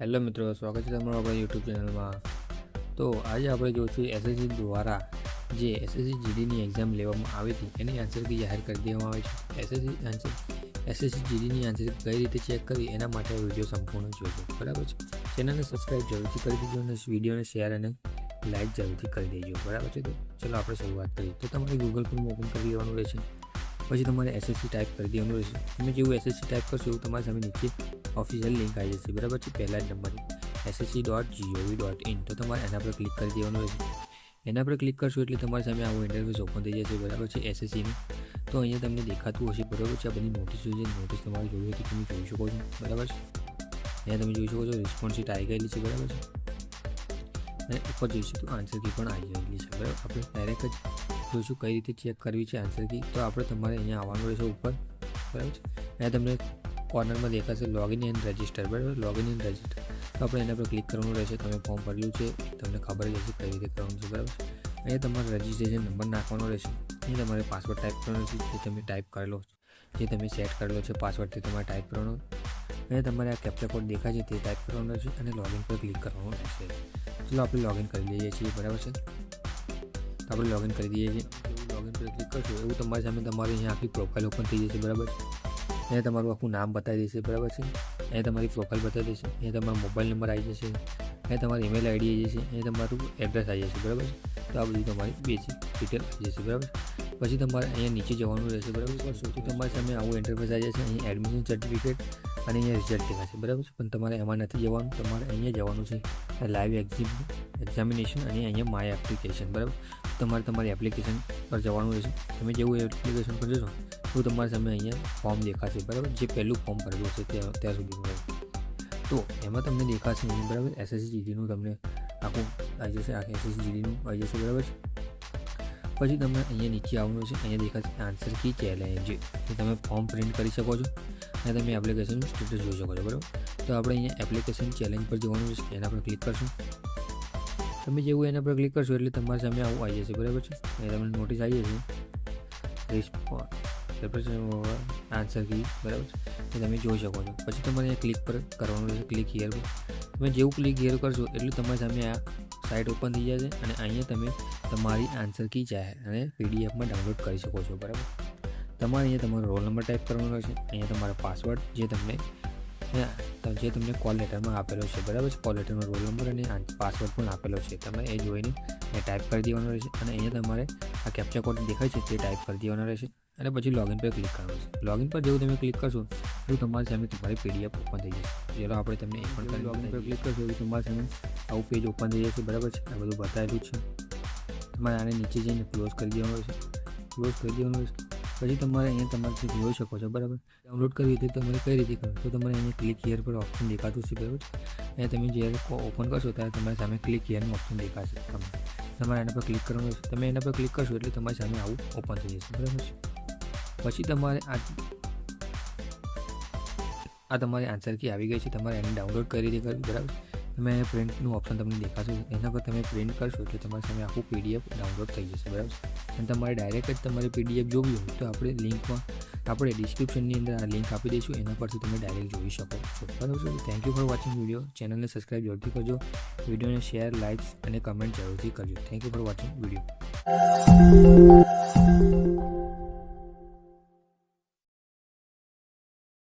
Hello મિત્રો, સ્વાગત છે તમારું આપણા યુટ્યુબ ચેનલમાં. તો આજે આપણે જોઈશું એસએસસી દ્વારા જે એસએસસી જીડીની એક્ઝામ લેવામાં આવી હતી, એની આન્સર કી જાહેર કરી દેવામાં આવે છે. એસએસસી આન્સર એસએસસી જીડીની આન્સર કઈ રીતે ચેક કરી એના માટે વીડિયો સંપૂર્ણ જોજો. બરાબર છે? ચેનલને સબસ્ક્રાઈબ જરૂરથી કરી દેજો અને વિડીયોને શેર અને લાઇક જરૂરથી કરી દેજો. બરાબર છે? તો ચલો આપણે શરૂઆત કરીએ. તો તમારે ગૂગલ પર ઓપન કરી દેવાનું રહેશે. પછી તમારે એસએસસી ટાઈપ કરી દેવાનું રહેશે. તમે જેવું એસએસસી ટાઈપ કરશો એવું તમારી સામે નીચે ઓફિશિયલ લિંક આવી જશે. બરાબર છે? પહેલા જ નંબરની SSC dot GOV dot in તો તમારે એના પર ક્લિક કરી દેવાનું રહેશે. એના પર ક્લિક કરશો એટલે તમારી સામે આવું ઇન્ટરફેસ ઓપન થઈ જશે. બરાબર છે? એસએસસીનું તો અહીંયા તમને દેખાતું હશે. બરાબર છે? આ બધી નોટિસો છે. નોટિસ તમારે જોઈ હોય તમે જોઈ શકો છો. બરાબર છે? અહીંયા તમે જોઈ શકો છો રિસ્પોન્સ શીટ આવી ગયેલી છે. બરાબર છે? અને ઉપર જોઈશું તો આન્સર કી પણ આવી ગયેલી છે. બરાબર? આપણે ડાયરેક્ટ જ જોઈશું કઈ રીતે ચેક કરવી છે આન્સર કી તો આપણે તમારે અહીંયા આવવાનું રહેશે ઉપર. બરાબર છે? અહીંયા તમને કોર્નરમાં દેખાશે લોગિન એન્ડ રજિસ્ટર બરાબર? લોગિન એન્ડ રજિસ્ટર તો આપણે એના પર ક્લિક કરવાનું રહેશે. તમે ફોર્મ ભર્યું છે, તમને ખબર જ હશે કઈ રીતે કરવાનું છે, બરાબર? અહીંયા તમારે રજિસ્ટ્રેશન નંબર નાખવાનો રહેશે. અહીં તમારે પાસવર્ડ ટાઈપ કરવાનો છે, જે તમે ટાઈપ કરેલો જે તમે સેટ કરેલો છે પાસવર્ડ તમારે ટાઈપ કરવાનો. અહીંયા તમારે આ કેપ્ચા કોડ દેખાય છે તે ટાઈપ કરવાનો રહેશે અને લોગિન પર ક્લિક કરવાનું રહેશે. ચલો, આપણે લોગિન કરી લઈએ છીએ, બરાબર છે? તો આપણે લોગિન કરી દઈએ છીએ. લોગિન પર ક્લિક કરશું, એવું તમારી સામે તમારી અહીંયા આખી પ્રોફાઇલ ઓપન થઈ જશે, બરાબર? છે અહીંયા તમારું આખું નામ બતાવી દેશે, બરાબર છે? એ તમારી પ્રોફાઇલ બતાવી દેશે એ તમારો મોબાઈલ નંબર આવી જશે એ તમારી ઈમેલ આઈડી આવી જશે એ તમારું એડ્રેસ આવી જશે, બરાબર છે? તો આ બધી તમારી બેસિક ડિટેલ આવી જશે, બરાબર પછી તમારે અહીંયા નીચે જવાનું રહેશે, બરાબર તો તમારી સામે આવું એન્ટરપ્રાઇઝ આવી જશે અહીં એડમિશન સર્ટિફિકેટ અને અહીંયા રિઝલ્ટ દેખાશે બરાબર છે? પણ તમારે એમાં નથી જવાનું, તમારે અહીંયા જવાનું છે. લાઈવ એક્ઝિમ એક્ઝામિનેશન અને અહીંયા માય એપ્લિકેશન બરાબર? તમારે તમારી એપ્લિકેશન પર જવાનું રહેશે. તમે જેવું એપ્લિકેશન પર જશો, તો તમારે સામે અહીંયા ફોર્મ દેખાશે, બરાબર? જે પહેલું ફોર્મ ભરેલું છે ત્યાં ત્યાં સુધીનું તો એમાં તમને દેખાશે બરાબર? એસએસસી જીડીનું તમને આખું આવી જશે આખી એસએસસી જીડીનું આવી જશે, બરાબર છે? પછી તમને અહીંયા નીચે આવવાનું છે, અહીંયા દેખાશે આન્સર કી ચેલેન્જ એ તમે ફોર્મ પ્રિન્ટ કરી શકો છો અને તમે એપ્લિકેશનનું સ્ટેટસ જોઈ શકો છો, બરાબર? તો આપણે અહીંયા એપ્લિકેશન ચેલેન્જ પર જવાનું છે, એના પર ક્લિક કરશું. તમે જેવું એના પર ક્લિક કરશો એટલે તમારી સામે આવું આવી જશે, બરાબર છે? અને તમને નોટિસ આવી જશે. રિસ્પોન્સ આન્સર કી બરાબર છે? એ તમે જોઈ શકો છો. પછી તમારે અહીંયા ક્લિક પર કરવાનું રહેશે ક્લિક હિયર પર. તમે જેવું ક્લિક હિયર કરશો એટલે તમારી સામે આ સાઇટ ઓપન થઈ જશે અને અહીંયા તમે તમારી આન્સર કી જાહેર અને પીડીએફમાં ડાઉનલોડ કરી શકો છો, બરાબર? તમારે અહીંયા તમારો રોલ નંબર ટાઈપ કરવાનો રહેશે અહીંયા તમારો પાસવર્ડ જે તમને જે તમને કોલ લેટરમાં આપેલો છે, બરાબર છે? કોલ લેટરનો રોલ નંબર અને પાસવર્ડ પણ આપેલો છે, તમે એ જોઈને એ ટાઈપ કરી દેવાનો રહેશે અને અહીંયા તમારે આ કેપ્ચા કોડ દેખાય છે તે ટાઈપ કરી દેવાનો રહેશે. અને પછી લોગિન પર ક્લિક કરવાનું છે. લોગિન પર જેવું તમે ક્લિક કરશો તો તમારી સામે તમારી પીડીએફ ઓપન થઈ જશે. જેનો આપણે તમને એ પણ લોગિન પર ક્લિક કરશો તો તમારી સામે આવું પેજ ઓપન થઈ જશે બરાબર છે? આ બધું બતાવેલું છે. તમારે આને નીચે જઈને ક્લોઝ કરી દેવાનું છે. ક્લોઝ કરી દેવાનું છે. પછી તમારે અહીંયા તમારે જોઈ શકો છો બરાબર? ડાઉનલોડ કરવી હતી તમારે કઈ રીતે કરો તો તમારે અહીંયા ક્લિક હિયર પર ઓપ્શન દેખાતું છે બરાબર અહીંયા તમે જ્યારે ઓપન કરશો ત્યારે તમારી સામે ક્લિક હિયરનું ઓપ્શન દેખાશે તમને. તમારે એના પર ક્લિક કરવાનું તમે એના પર ક્લિક કરશો એટલે તમારી સામે આવું ઓપન થઈ જશે બરાબર છે? પછી તમારે આ આ તમારી આન્સર કી આવી ગઈ છે. તમારે એને ડાઉનલોડ કરી કરવી, બરાબર? તમે પ્રિન્ટનું ઓપ્શન તમને દેખાશે. એના પર તમે પ્રિન્ટ કરશો એટલે તમારી સામે આખું પીડીએફ ડાઉનલોડ થઈ જશે, બરાબર? અને તમારે ડાયરેક્ટ જ તમારે પીડીએફ જોવી હોય તો આપણે લિંકમાં આપણે ડિસ્ક્રિપ્શનની અંદર આ લિંક આપી દઈશું. એના પરથી તમે ડાયરેક્ટ જોઈ શકો છો. બરાબર છે? Thank you for watching video ચેનલને સબસ્ક્રાઈબ જરૂરથી કરજો. વિડીયોને શેર લાઇક્સ અને કમેન્ટ જરૂરથી કરજો. Thank you for watching video